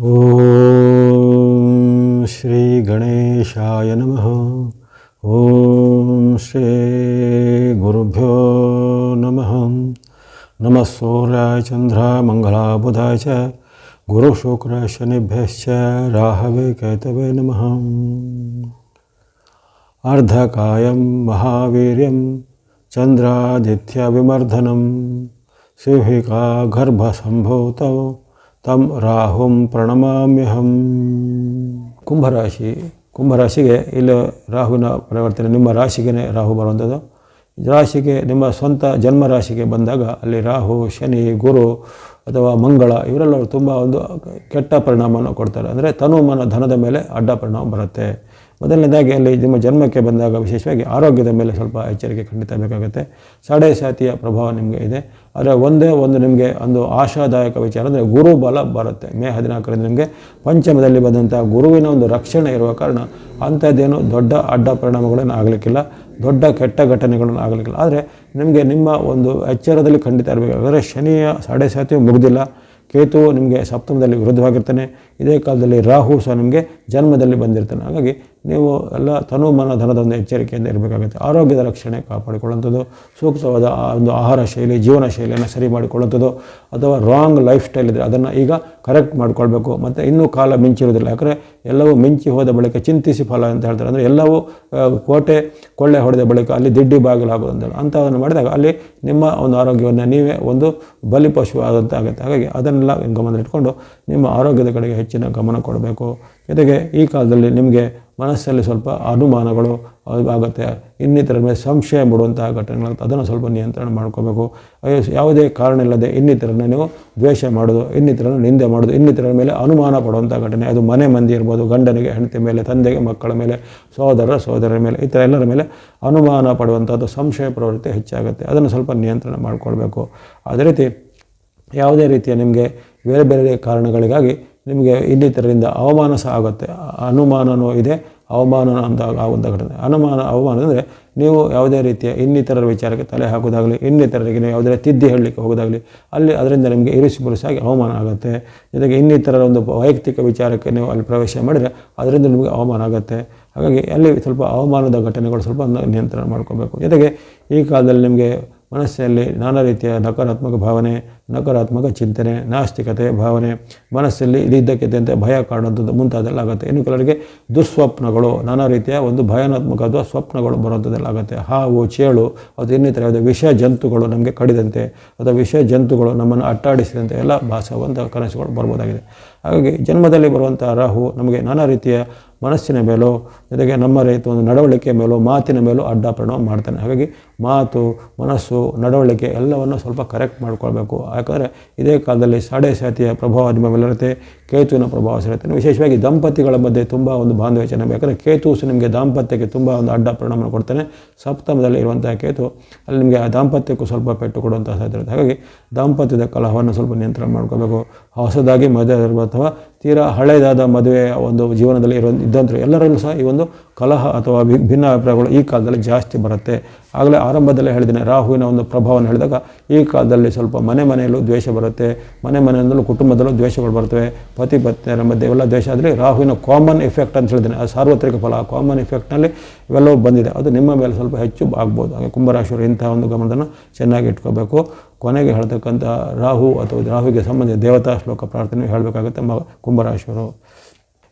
ॐ श्रीगणेशाय नमः। ॐ श्रीगुरुभ्यो नमः। नमः सूर्याय चन्द्राय मङ्गलाय बुधाय च गुरुशुक्राय शनिभ्यश्च राहवे केतवे नमः। अर्धकायं महावीर्यं चन्द्रादित्यविमर्दनं सिंहिका ತಂ ರಾಹುಂ ಪ್ರಣಮಾಮ್ಯಹಂ ಕುಂಭರಾಶಿ ಕುಂಭರಾಶಿಗೆ ಇಲ್ಲಿ ರಾಹುವಿನ ಪರಿವರ್ತನೆ ನಿಮ್ಮ ರಾಶಿಗೆ ರಾಹು ಬರುವಂಥದ್ದು. ರಾಶಿಗೆ, ನಿಮ್ಮ ಸ್ವಂತ ಜನ್ಮ ರಾಶಿಗೆ ಬಂದಾಗ ಅಲ್ಲಿ ರಾಹು, ಶನಿ, ಗುರು ಅಥವಾ ಮಂಗಳ ಇವರೆಲ್ಲರೂ ತುಂಬ ಒಂದು ಕೆಟ್ಟ ಪರಿಣಾಮವನ್ನು ಕೊಡ್ತಾರೆ. ಅಂದರೆ ತನು ಮನ ಧನದ ಮೇಲೆ ಅಡ್ಡ ಪರಿಣಾಮ ಬರುತ್ತೆ. ಮೊದಲನೇದಾಗಿ ಅಲ್ಲಿ ನಿಮ್ಮ ಜನ್ಮಕ್ಕೆ ಬಂದಾಗ ವಿಶೇಷವಾಗಿ ಆರೋಗ್ಯದ ಮೇಲೆ ಸ್ವಲ್ಪ ಎಚ್ಚರಿಕೆ ಖಂಡಿತ ಬೇಕಾಗುತ್ತೆ. ಸಾಡೆ ಸಾತಿಯ ಪ್ರಭಾವ ನಿಮಗೆ ಇದೆ. ಆದರೆ ಒಂದೇ ಒಂದು ನಿಮಗೆ ಒಂದು ಆಶಾದಾಯಕ ವಿಚಾರ ಅಂದರೆ ಗುರು ಬಲ ಬರುತ್ತೆ. ಮೇ ಹದಿನಾಲ್ಕರಿಂದ ನಿಮಗೆ ಪಂಚಮದಲ್ಲಿ ಬಂದಂಥ ಗುರುವಿನ ಒಂದು ರಕ್ಷಣೆ ಇರುವ ಕಾರಣ ಅಂಥದ್ದೇನು ದೊಡ್ಡ ಅಡ್ಡ ಪರಿಣಾಮಗಳೇನು ಆಗಲಿಕ್ಕಿಲ್ಲ. ದೊಡ್ಡ ಕೆಟ್ಟ ಘಟನೆಗಳನ್ನು ಆಗಲಿಕ್ಕಿಲ್ಲ. ಆದರೆ ನಿಮಗೆ ನಿಮ್ಮ ಒಂದು ಎಚ್ಚರದಲ್ಲಿ ಖಂಡಿತ ಇರಬೇಕು. ಯಾಕಂದರೆ ಶನಿಯ ಸಾಡೆ ಸಾತಿಯು ಮುಗಿದಿಲ್ಲ. ಕೇತು ನಿಮಗೆ ಸಪ್ತಮದಲ್ಲಿ ವಿರುದ್ಧವಾಗಿರ್ತಾನೆ ಇದೇ ಕಾಲದಲ್ಲಿ ರಾಹು ಸಹ ನಿಮಗೆ ಜನ್ಮದಲ್ಲಿ ಬಂದಿರ್ತಾನೆ. ಹಾಗಾಗಿ ನೀವು ಎಲ್ಲ ತನು ಮನ ಧನದ ಒಂದು ಎಚ್ಚರಿಕೆಯಿಂದ ಇರಬೇಕಾಗುತ್ತೆ. ಆರೋಗ್ಯದ ರಕ್ಷಣೆ ಕಾಪಾಡಿಕೊಳ್ಳುವಂಥದ್ದು, ಸೂಕ್ತವಾದ ಒಂದು ಆಹಾರ ಶೈಲಿ, ಜೀವನ ಶೈಲಿಯನ್ನು ಸರಿ ಮಾಡಿಕೊಳ್ಳುವಂಥದ್ದು, ಅಥವಾ ರಾಂಗ್ ಲೈಫ್ ಸ್ಟೈಲ್ ಇದ್ದರೆ ಅದನ್ನು ಈಗ ಕರೆಕ್ಟ್ ಮಾಡಿಕೊಳ್ಬೇಕು. ಮತ್ತು ಇನ್ನೂ ಕಾಲ ಮಿಂಚಿರೋದಿಲ್ಲ ಯಾಕಂದರೆ ಎಲ್ಲವೂ ಮಿಂಚಿ ಹೋದ ಬಳಿಕ ಚಿಂತಿಸಿ ಫಲ ಅಂತ ಹೇಳ್ತಾರೆ. ಅಂದರೆ ಎಲ್ಲವೂ ಕೋಟೆ, ಕೊಳ್ಳೆ ಹೊಡೆದ ಬಳಿಕ ಅಲ್ಲಿ ದಿಡ್ಡಿ ಬಾಗಿಲಾಗೋದಂತಲ್ಲ ಅಂಥವನ್ನು ಮಾಡಿದಾಗ ಅಲ್ಲಿ ನಿಮ್ಮ ಒಂದು ಆರೋಗ್ಯವನ್ನು ನೀವೇ ಒಂದು ಬಲಿಪಶು ಆದಂಥ ಆಗುತ್ತೆ ಹಾಗಾಗಿ ಅದನ್ನೆಲ್ಲ ಗಮನದಲ್ಲಿಟ್ಕೊಂಡು ನಿಮ್ಮ ಆರೋಗ್ಯದ ಕಡೆಗೆ ಹೆಚ್ಚಿನ ಗಮನ ಕೊಡಬೇಕು. ಜೊತೆಗೆ ಈ ಕಾಲದಲ್ಲಿ ನಿಮಗೆ ಮನಸ್ಸಲ್ಲಿ ಸ್ವಲ್ಪ ಅನುಮಾನಗಳು ಆಗುತ್ತೆ. ಇನ್ನಿತರ ಮೇಲೆ ಸಂಶಯ ಮೂಡುವಂತಹ ಘಟನೆಗಳು ಅದನ್ನು ಸ್ವಲ್ಪ ನಿಯಂತ್ರಣ ಮಾಡ್ಕೋಬೇಕು. ಯಾವುದೇ ಕಾರಣ ಇಲ್ಲದೆ ಇನ್ನಿತರನ್ನ ನೀವು ದ್ವೇಷ ಮಾಡೋದು ಇನ್ನಿತರನ್ನು ನಿಂದೆ ಮಾಡೋದು ಇನ್ನಿತರ ಮೇಲೆ ಅನುಮಾನ ಪಡುವಂಥ ಘಟನೆ. ಅದು ಮನೆ ಮಂದಿ ಇರ್ಬೋದು, ಗಂಡನಿಗೆ, ಹೆಂಡತಿ ಮೇಲೆ, ತಂದೆಗೆ, ಮಕ್ಕಳ ಮೇಲೆ ಸಹೋದರ ಸಹೋದರರ ಮೇಲೆ, ಈ ಥರ ಎಲ್ಲರ ಮೇಲೆ ಅನುಮಾನ ಪಡುವಂಥದ್ದು ಸಂಶಯ ಪ್ರವೃತ್ತಿ ಹೆಚ್ಚಾಗುತ್ತೆ. ಅದನ್ನು ಸ್ವಲ್ಪ ನಿಯಂತ್ರಣ ಮಾಡಿಕೊಳ್ಬೇಕು. ಅದೇ ರೀತಿ ಯಾವುದೇ ರೀತಿಯ ನಿಮಗೆ ಬೇರೆ ಬೇರೆ ಕಾರಣಗಳಿಗಾಗಿ ನಿಮಗೆ ಇನ್ನಿತರರಿಂದ ಅವಮಾನ ಸಹ ಆಗುತ್ತೆ. ಅನುಮಾನನೂ ಇದೆ ಅವಮಾನ ಅಂತ ಆಗುವಂಥ ಘಟನೆ. ಅನುಮಾನ, ಅವಮಾನ ಅಂದರೆ ನೀವು ಯಾವುದೇ ರೀತಿಯ ಇನ್ನಿತರರ ವಿಚಾರಕ್ಕೆ ತಲೆ ಹಾಕೋದಾಗಲಿ ಇನ್ನಿತರರಿಗೆ ನೀವು ಯಾವುದೇ ತಿದ್ದಿ ಹೇಳಲಿಕ್ಕೆ ಹೋಗೋದಾಗಲಿ ಅಲ್ಲಿ ಅದರಿಂದ ನಿಮಗೆ ಇರಿಸಿ ಬುರುಸಾಗಿ ಅವಮಾನ ಆಗುತ್ತೆ. ಜೊತೆಗೆ ಇನ್ನಿತರರ ಒಂದು ವೈಯಕ್ತಿಕ ವಿಚಾರಕ್ಕೆ ನೀವು ಅಲ್ಲಿ ಪ್ರವೇಶ ಮಾಡಿದರೆ ಅದರಿಂದ ನಿಮಗೆ ಅವಮಾನ ಆಗುತ್ತೆ. ಹಾಗಾಗಿ ಅಲ್ಲಿ ಸ್ವಲ್ಪ ಅವಮಾನದ ಘಟನೆಗಳು ಸ್ವಲ್ಪ ನಿಯಂತ್ರಣ ಮಾಡ್ಕೋಬೇಕು. ಜೊತೆಗೆ ಈ ಕಾಲದಲ್ಲಿ ನಿಮಗೆ ಮನಸ್ಸಿನಲ್ಲಿ ನಾನಾ ರೀತಿಯ ನಕಾರಾತ್ಮಕ ಭಾವನೆ ನಕಾರಾತ್ಮಕ ಚಿಂತನೆ, ನಾಸ್ತಿಕತೆ, ಭಾವನೆ, ಮನಸ್ಸಲ್ಲಿ ಇದ್ದಕ್ಕಿದ್ದಂತೆ ಭಯ ಕಾಡುವಂಥದ್ದು ಮುಂತಾದೆಲ್ಲ ಆಗುತ್ತೆ. ಇನ್ನು ಕೆಲವರಿಗೆ ದುಸ್ವಪ್ನಗಳು, ನಾನಾ ರೀತಿಯ ಒಂದು ಭಯಾನಾತ್ಮಕವಾದ ಸ್ವಪ್ನಗಳು ಬರುವಂಥದ್ದೆಲ್ಲ ಆಗುತ್ತೆ. ಹಾವು, ಚೇಳು ಅದು ಇನ್ನಿತರ ಯಾವುದೇ ವಿಷ ಜಂತುಗಳು ನಮಗೆ ಕಡಿದಂತೆ ಅಥವಾ ವಿಷ ಜಂತುಗಳು ನಮ್ಮನ್ನು ಅಟ್ಟಾಡಿಸಿದಂತೆ ಎಲ್ಲ ಭಾಸವಂಥ ಕನಸುಗಳು ಬರ್ಬೋದಾಗಿದೆ. ಹಾಗಾಗಿ ಜನ್ಮದಲ್ಲಿ ಬರುವಂಥ ರಾಹು ನಮಗೆ ನಾನಾ ರೀತಿಯ ಮನಸ್ಸಿನ ಮೇಲೋ, ಜೊತೆಗೆ ನಮ್ಮ ರೈತ ಒಂದು ನಡವಳಿಕೆ ಮೇಲೋ, ಮಾತಿನ ಮೇಲೂ ಅಡ್ಡ ಪರಿಣಾಮ ಮಾಡ್ತಾನೆ. ಹಾಗಾಗಿ ಮಾತು, ಮನಸ್ಸು, ನಡವಳಿಕೆ ಎಲ್ಲವನ್ನು ಸ್ವಲ್ಪ ಕರೆಕ್ಟ್ ಮಾಡ್ಕೊಳ್ಬೇಕು. ಯಾಕಂದರೆ ಇದೇ ಕಾಲದಲ್ಲಿ ಸಾಡೆ ಸಾತಿಯ ಪ್ರಭಾವ ನಿಮ್ಮ ಮೇಲಿರುತ್ತೆ ಕೇತುವಿನ ಪ್ರಭಾವ ಸಿಗುತ್ತೆ ವಿಶೇಷವಾಗಿ ದಂಪತಿಗಳ ಮಧ್ಯೆ ತುಂಬ ಒಂದು ಬಾಂಧವ್ಯ ಚೆನ್ನಾಗಿ ಯಾಕಂದರೆ ಕೇತು ನಿಮಗೆ ದಾಂಪತ್ಯಕ್ಕೆ ತುಂಬ ಒಂದು ಅಡ್ಡ ಪರಿಣಾಮ ಕೊಡ್ತಾನೆ. ಸಪ್ತಮದಲ್ಲಿ ಇರುವಂಥ ಕೇತು, ಅಲ್ಲಿ ನಿಮಗೆ ಆ ದಾಂಪತ್ಯಕ್ಕೂ ಸ್ವಲ್ಪ ಪೆಟ್ಟು ಕೊಡುವಂಥ ಸಾಧ್ಯತೆ ಹಾಗಾಗಿ ದಾಂಪತ್ಯದ ಕಲಹವನ್ನು ಸ್ವಲ್ಪ ನಿಯಂತ್ರಣ ಮಾಡ್ಕೋಬೇಕು. ಹೊಸದಾಗಿ ಮದುವೆ ಅಥವಾ ತೀರಾ ಹಳೆಯದಾದ ಮದುವೆ ಒಂದು ಜೀವನದಲ್ಲಿ ಇರೋ ಇದ್ದಂಥ ಎಲ್ಲರಲ್ಲೂ ಸಹ ಈ ಒಂದು ಕಲಹ ಅಥವಾ ಭಿನ್ನ ಅಭಿಪ್ರಾಯಗಳು ಈ ಕಾಲದಲ್ಲಿ ಜಾಸ್ತಿ ಬರುತ್ತೆ. ಆಗಲೇ ಆರಂಭದಲ್ಲೇ ಹೇಳಿದ್ದೇನೆ, ರಾಹುವಿನ ಒಂದು ಪ್ರಭಾವವನ್ನು ಹೇಳಿದಾಗ ಈ ಕಾಲದಲ್ಲಿ ಸ್ವಲ್ಪ ಮನೆ ಮನೆಯಲ್ಲೂ ದ್ವೇಷ ಬರುತ್ತೆ. ಮನೆ ಮನೆಯಲ್ಲೂ ಕುಟುಂಬದಲ್ಲೂ ದ್ವೇಷಗಳು ಬರ್ತವೆ. ಪತಿ ಪತ್ನಿಯರ ಮಧ್ಯೆ ಇವೆಲ್ಲ ದ್ವೇಷ ಆದರೆ ರಾಹುವಿನ ಕಾಮನ್ ಎಫೆಕ್ಟ್ ಅಂತ ಹೇಳಿದ್ದೇನೆ. ಆ ಸಾರ್ವತ್ರಿಕ ಫಲ ಕಾಮನ್ ಎಫೆಕ್ಟ್ನಲ್ಲಿ ಇವೆಲ್ಲವೂ ಬಂದಿದೆ. ಅದು ನಿಮ್ಮ ಮೇಲೆ ಸ್ವಲ್ಪ ಹೆಚ್ಚು ಆಗ್ಬೋದು. ಹಾಗೆ ಕುಂಭರಾಶಿಯವರು ಇಂತಹ ಒಂದು ಗಮನವನ್ನು ಚೆನ್ನಾಗಿ ಇಟ್ಕೋಬೇಕು. ಕೊನೆಗೆ ಹೇಳ್ತಕ್ಕಂಥ ರಾಹು ಅಥವಾ ರಾಹುವಿಗೆ ಸಂಬಂಧಿಸಿದ ದೇವತಾ ಶ್ಲೋಕ ಪ್ರಾರ್ಥನೆ ಹೇಳಬೇಕಾಗುತ್ತೆ ಮ ಕುಂಭರಾಶಿಯವರು.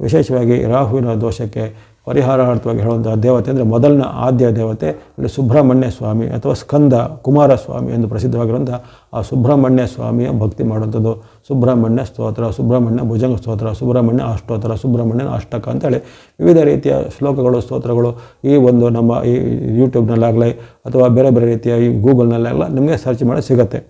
ವಿಶೇಷವಾಗಿ ರಾಹುವಿನ ದೋಷಕ್ಕೆ ಪರಿಹಾರಾರ್ಥವಾಗಿ ಹೇಳುವಂತಹ ದೇವತೆ ಅಂದರೆ ಮೊದಲನ ಆದ್ಯ ದೇವತೆ ಅಂದರೆ ಸುಬ್ರಹ್ಮಣ್ಯ ಸ್ವಾಮಿ ಅಥವಾ ಸ್ಕಂದ ಕುಮಾರಸ್ವಾಮಿ ಎಂದು ಪ್ರಸಿದ್ಧವಾಗಿರುವಂಥ ಆ ಸುಬ್ರಹ್ಮಣ್ಯ ಸ್ವಾಮಿಯ ಭಕ್ತಿ ಮಾಡುವಂಥದ್ದು. ಸುಬ್ರಹ್ಮಣ್ಯ ಸ್ತೋತ್ರ, ಸುಬ್ರಹ್ಮಣ್ಯ ಭುಜಂಗ ಸ್ತೋತ್ರ, ಸುಬ್ರಹ್ಮಣ್ಯ ಅಷ್ಟೋತ್ತರ ಸುಬ್ರಹ್ಮಣ್ಯನ ಅಷ್ಟಕ ಅಂತೇಳಿ ವಿವಿಧ ರೀತಿಯ ಶ್ಲೋಕಗಳು, ಸ್ತೋತ್ರಗಳು ಈ ಒಂದು ನಮ್ಮ ಈ ಯೂಟ್ಯೂಬ್ನಲ್ಲಾಗಲಿ ಅಥವಾ ಬೇರೆ ಬೇರೆ ರೀತಿಯ ಈ ಗೂಗಲ್ನಲ್ಲಾಗಲ್ಲ ನಿಮಗೆ ಸರ್ಚ್ ಮಾಡಿ ಸಿಗುತ್ತೆ.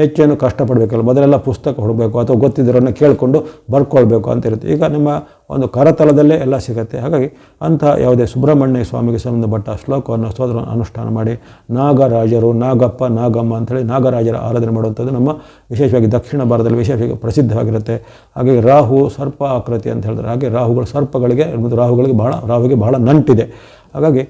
ಹೆಚ್ಚೇನು ಕಷ್ಟಪಡಬೇಕಲ್ಲ, ಮೊದಲೆಲ್ಲ ಪುಸ್ತಕ ಹುಡಬೇಕು ಅಥವಾ ಗೊತ್ತಿದ್ದರನ್ನು ಕೇಳಿಕೊಂಡು ಬರ್ಕೊಳ್ಬೇಕು ಅಂತ ಇರುತ್ತೆ. ಈಗ ನಿಮ್ಮ ಒಂದು ಕರತಲದಲ್ಲೇ ಎಲ್ಲ ಸಿಗುತ್ತೆ. ಹಾಗಾಗಿ ಅಂಥ ಯಾವುದೇ ಸುಬ್ರಹ್ಮಣ್ಯ ಸ್ವಾಮಿಗೆ ಸಂಬಂಧಪಟ್ಟ ಶ್ಲೋಕವನ್ನು ಸ್ತೋತ್ರ ಅನುಷ್ಠಾನ ಮಾಡಿ ನಾಗರಾಜರು ನಾಗಪ್ಪ ನಾಗಮ್ಮ ಅಂಥೇಳಿ ನಾಗರಾಜರ ಆರಾಧನೆ ಮಾಡುವಂಥದ್ದು ನಮ್ಮ ವಿಶೇಷವಾಗಿ ದಕ್ಷಿಣ ಭಾರತದಲ್ಲಿ ವಿಶೇಷವಾಗಿ ಪ್ರಸಿದ್ಧವಾಗಿರುತ್ತೆ. ಹಾಗೆ ರಾಹು ಸರ್ಪ ಆಕೃತಿ ಅಂತ ಹೇಳಿದ್ರೆ, ಹಾಗೆ ರಾಹುಗಳು ಸರ್ಪಗಳಿಗೆ ಮತ್ತು ರಾಹುಗಳಿಗೆ ಭಾಳ ರಾಹುಗೆ ಬಹಳ ನಂಟಿದೆ. ಹಾಗಾಗಿ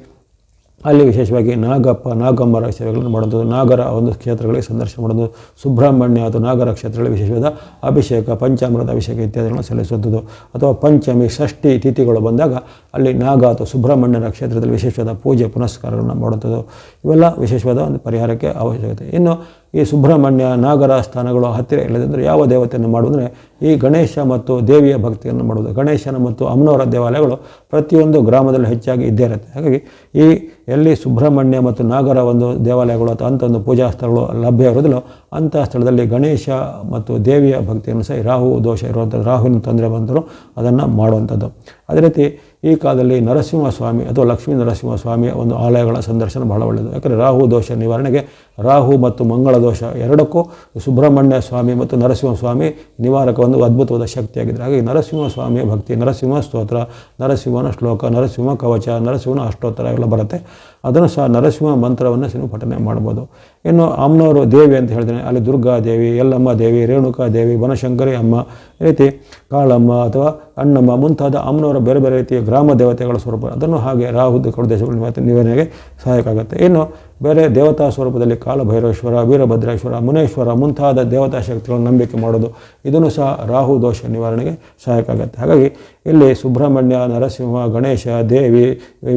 ಅಲ್ಲಿ ವಿಶೇಷವಾಗಿ ನಾಗಪ್ಪ ನಾಗಮ್ಮರ ಸೇವೆಗಳನ್ನು ಮಾಡೋದು ನಾಗರ ಒಂದು ಕ್ಷೇತ್ರಗಳಿಗೆ ಸಂದರ್ಶನ ಮಾಡೋದು ಸುಬ್ರಹ್ಮಣ್ಯ ಅಥವಾ ನಾಗರ ಕ್ಷೇತ್ರಗಳಿಗೆ ವಿಶೇಷವಾದ ಅಭಿಷೇಕ, ಪಂಚಾಮೃತ ಅಭಿಷೇಕ ಇತ್ಯಾದಿಗಳನ್ನು ಸಲ್ಲಿಸುವಂಥದ್ದು. ಅಥವಾ ಪಂಚಮಿ, ಷಷ್ಠಿ ತಿಥಿಗಳು ಬಂದಾಗ ಅಲ್ಲಿ ನಾಗ ಅಥವಾ ಸುಬ್ರಹ್ಮಣ್ಯನ ಕ್ಷೇತ್ರದಲ್ಲಿ ವಿಶೇಷವಾದ ಪೂಜೆ ಪುನಸ್ಕಾರಗಳನ್ನು ಮಾಡುವಂಥದ್ದು, ಇವೆಲ್ಲ ವಿಶೇಷವಾದ ಒಂದು ಪರಿಹಾರಕ್ಕೆ ಅವಶ್ಯಕತೆ. ಇನ್ನು ಈ ಸುಬ್ರಹ್ಮಣ್ಯ ನಾಗರ ಸ್ಥಾನಗಳು ಹತ್ತಿರ ಇಲ್ಲದಂದರೆ ಯಾವ ದೇವತೆಯನ್ನು ಮಾಡುವುದಂದರೆ ಈ ಗಣೇಶ ಮತ್ತು ದೇವಿಯ ಭಕ್ತಿಯನ್ನು ಮಾಡುವುದು. ಗಣೇಶನ ಮತ್ತು ಅಮ್ಮನವರ ದೇವಾಲಯಗಳು ಪ್ರತಿಯೊಂದು ಗ್ರಾಮದಲ್ಲಿ ಹೆಚ್ಚಾಗಿ ಇದ್ದೇ ಇರುತ್ತೆ. ಹಾಗಾಗಿ ಈ ಎಲ್ಲಿ ಸುಬ್ರಹ್ಮಣ್ಯ ಮತ್ತು ನಾಗರ ಒಂದು ದೇವಾಲಯಗಳು ಅಥವಾ ಅಂಥ ಒಂದು ಪೂಜಾ ಸ್ಥಳಗಳು ಲಭ್ಯ ಇರೋದಿಲ್ಲ, ಅಂಥ ಸ್ಥಳದಲ್ಲಿ ಗಣೇಶ ಮತ್ತು ದೇವಿಯ ಭಕ್ತಿಯನ್ನು ಸಹ ರಾಹು ದೋಷ ಇರುವಂಥದ್ದು, ರಾಹುವಿನ ತೊಂದರೆ ಬಂದರೂ ಅದನ್ನು ಮಾಡುವಂಥದ್ದು. ಅದೇ ರೀತಿ ಈ ಕಾಲದಲ್ಲಿ ನರಸಿಂಹಸ್ವಾಮಿ ಅಥವಾ ಲಕ್ಷ್ಮೀ ನರಸಿಂಹಸ್ವಾಮಿಯ ಒಂದು ಆಲಯಗಳ ಸಂದರ್ಶನ ಬಹಳ ಒಳ್ಳೆಯದು ಯಾಕಂದರೆ ರಾಹು ದೋಷ ನಿವಾರಣೆಗೆ ರಾಹು ಮತ್ತು ಮಂಗಳ ದೋಷ ಎರಡಕ್ಕೂ ಸುಬ್ರಹ್ಮಣ್ಯ ಸ್ವಾಮಿ ಮತ್ತು ನರಸಿಂಹಸ್ವಾಮಿ ನಿವಾರಕ ಒಂದು ಅದ್ಭುತವಾದ ಶಕ್ತಿಯಾಗಿದೆ ಹಾಗಾಗಿ ನರಸಿಂಹಸ್ವಾಮಿಯ ಭಕ್ತಿ ನರಸಿಂಹ ಸ್ತೋತ್ರ, ನರಸಿಂಹನ ಶ್ಲೋಕ, ನರಸಿಂಹ ಕವಚ, ನರಸಿಂಹನ ಅಷ್ಟೋತ್ತರ ಎಲ್ಲ ಬರುತ್ತೆ. ಅದನ್ನು ಸಹ ನರಸಿಂಹ ಮಂತ್ರವನ್ನು ಸಹ ಪಠನೆ ಮಾಡ್ಬೋದು. ಇನ್ನು ಅಮ್ಮನವರು ದೇವಿ ಅಂತ ಹೇಳ್ತೇನೆ ಅಲ್ಲಿ ದುರ್ಗಾ ದೇವಿ, ಯಲ್ಲಮ್ಮ ದೇವಿ, ರೇಣುಕಾ ದೇವಿ, ಬನಶಂಕರಿ ಅಮ್ಮ ರೀತಿ ಕಾಳಮ್ಮ ಅಥವಾ ಅಣ್ಣಮ್ಮ ಮುಂತಾದ ಅಮ್ಮನವರ ಬೇರೆ ಬೇರೆ ರೀತಿಯ ಗ್ರಾಮ ದೇವತೆಗಳ ಸ್ವರೂಪ. ಅದನ್ನು ಹಾಗೆ ರಾಹು ದೇಶಗಳ ನಿವಾರ ನಿವಾರಣೆಗೆ ಸಹಾಯಕ ಆಗುತ್ತೆ. ಇನ್ನು ಬೇರೆ ದೇವತಾ ಸ್ವರೂಪದಲ್ಲಿ ಕಾಲಭೈರವೇಶ್ವರ, ವೀರಭದ್ರೇಶ್ವರ, ಮುನೇಶ್ವರ ಮುಂತಾದ ದೇವತಾ ಶಕ್ತಿಗಳನ್ನು ನಂಬಿಕೆ ಮಾಡೋದು, ಇದನ್ನು ಸಹ ರಾಹು ದೋಷ ನಿವಾರಣೆಗೆ ಸಹಾಯಕ ಆಗುತ್ತೆ. ಹಾಗಾಗಿ ಇಲ್ಲಿ ಸುಬ್ರಹ್ಮಣ್ಯ, ನರಸಿಂಹ, ಗಣೇಶ, ದೇವಿ,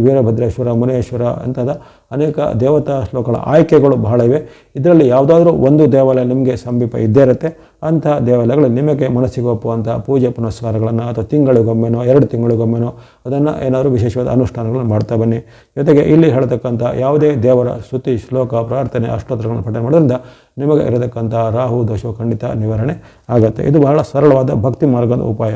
ವೀರಭದ್ರೇಶ್ವರ, ಮುನೇಶ್ವರ ಅಂತಾದ ಅನೇಕ ದೇವತಾ ಶ್ಲೋಕಗಳ ಆಯ್ಕೆಗಳು ಬಹಳ ಇವೆ. ಇದರಲ್ಲಿ ಯಾವುದಾದ್ರೂ ಒಂದು ದೇವಾಲಯ ನಿಮಗೆ ಸಮೀಪ ಇದ್ದೇ ಇರುತ್ತೆ. ಅಂತಹ ದೇವಾಲಯಗಳು ನಿಮಗೆ ಮನಸ್ಸಿಗೆ ಒಪ್ಪುವಂಥ ಪೂಜೆ ಪುನಸ್ಕಾರಗಳನ್ನು ಅಥವಾ ತಿಂಗಳಿಗೊಮ್ಮೆನೋ, ಎರಡು ತಿಂಗಳಿಗೊಮ್ಮೆನೋ ಅದನ್ನು ಏನಾದರೂ ವಿಶೇಷವಾದ ಅನುಷ್ಠಾನಗಳನ್ನು ಮಾಡ್ತಾ ಬನ್ನಿ. ಜೊತೆಗೆ ಇಲ್ಲಿ ಹೇಳ್ತಕ್ಕಂಥ ಯಾವುದೇ ದೇವರ ಸ್ತುತಿ, ಶ್ಲೋಕ, ಪ್ರಾರ್ಥನೆ ಅಷ್ಟೋತ್ರಗಳನ್ನು ಪಠನೆ ಮಾಡೋದ್ರಿಂದ ನಿಮಗೆ ಇರತಕ್ಕಂಥ ರಾಹು ದೋಷವು ಖಂಡಿತ ನಿವಾರಣೆ ಆಗುತ್ತೆ. ಇದು ಬಹಳ ಸರಳವಾದ ಭಕ್ತಿ ಮಾರ್ಗದ ಉಪಾಯ.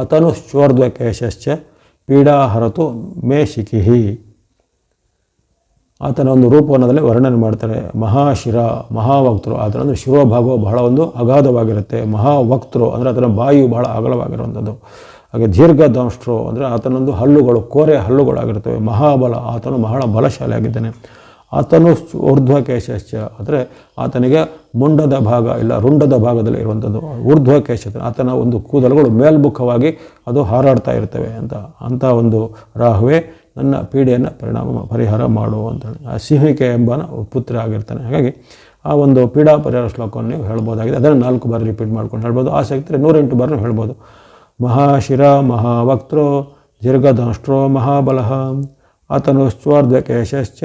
ಅತನುಶ್ಚೋರ್ಧ್ವಕೇಶಶ್ಚ ಪೀಡಾಹರತು ಮೇ ಶಿಖಿಹಿ ಆತನ ಒಂದು ರೂಪವನ್ನದಲ್ಲಿ ವರ್ಣನೆ ಮಾಡ್ತಾರೆ. ಮಹಾಶಿರ ಮಹಾವಕ್ತರು ಆತನ ಅಂದರೆ ಶಿರೋಭಾಗವು ಬಹಳ ಒಂದು ಅಗಾಧವಾಗಿರುತ್ತೆ. ಮಹಾವಕ್ತರು ಅಂದರೆ ಆತನ ಬಾಯಿಯು ಬಹಳ ಅಗಲವಾಗಿರುವಂಥದ್ದು. ಹಾಗೆ ದೀರ್ಘದಂಷ್ಟ್ರು ಅಂದರೆ ಆತನೊಂದು ಹಲ್ಲುಗಳು, ಕೋರೆ ಹಲ್ಲುಗಳಾಗಿರ್ತವೆ. ಮಹಾಬಲ, ಆತನು ಬಹಳ ಬಲಶಾಲಿಯಾಗಿದ್ದಾನೆ. ಆತನು ಊರ್ಧ್ವಕೇಶಶ್ಚ. ಅಂದರೆ ಆತನಿಗೆ ಮುಂಡದ ಭಾಗ ಇಲ್ಲ, ರುಂಡದ ಭಾಗದಲ್ಲಿ ಇರುವಂಥದ್ದು ಊರ್ಧ್ವಕೇಶ ಆತನ. ಒಂದು ಕೂದಲುಗಳು ಮೇಲ್ಮುಖವಾಗಿ ಅದು ಹಾರಾಡ್ತಾ ಇರ್ತವೆ ಅಂತ ಅಂಥ ಒಂದು ರಾಹುವೆ ನನ್ನ ಪೀಡೆಯನ್ನು ಪರಿಣಾಮ ಪರಿಹಾರ ಮಾಡು ಅಂತೇಳಿ ಆ ಸಿಂಹಿಕೆ ಎಂಬನ ಪುತ್ರ ಆಗಿರ್ತಾನೆ. ಹಾಗಾಗಿ ಆ ಒಂದು ಪೀಡಾ ಪರಿಹಾರ ಶ್ಲೋಕವನ್ನು ನೀವು ಹೇಳ್ಬೋದಾಗಿದೆ. ಅದನ್ನು ನಾಲ್ಕು ಬಾರಿ ರಿಪೀಟ್ ಮಾಡ್ಕೊಂಡು ಹೇಳ್ಬೋದು. ಆಸಕ್ತಿ ನೂರೆಂಟು ಬಾರಿ ಹೇಳ್ಬೋದು. ಮಹಾಶಿರ ಮಹಾವಕ್ತೃ ಮಹಾಬಲಹ ಮಹಾಬಲಃ. ಆತನುಶ್ಚೋರ್ಧ್ವಕೇಶಶ್ಚ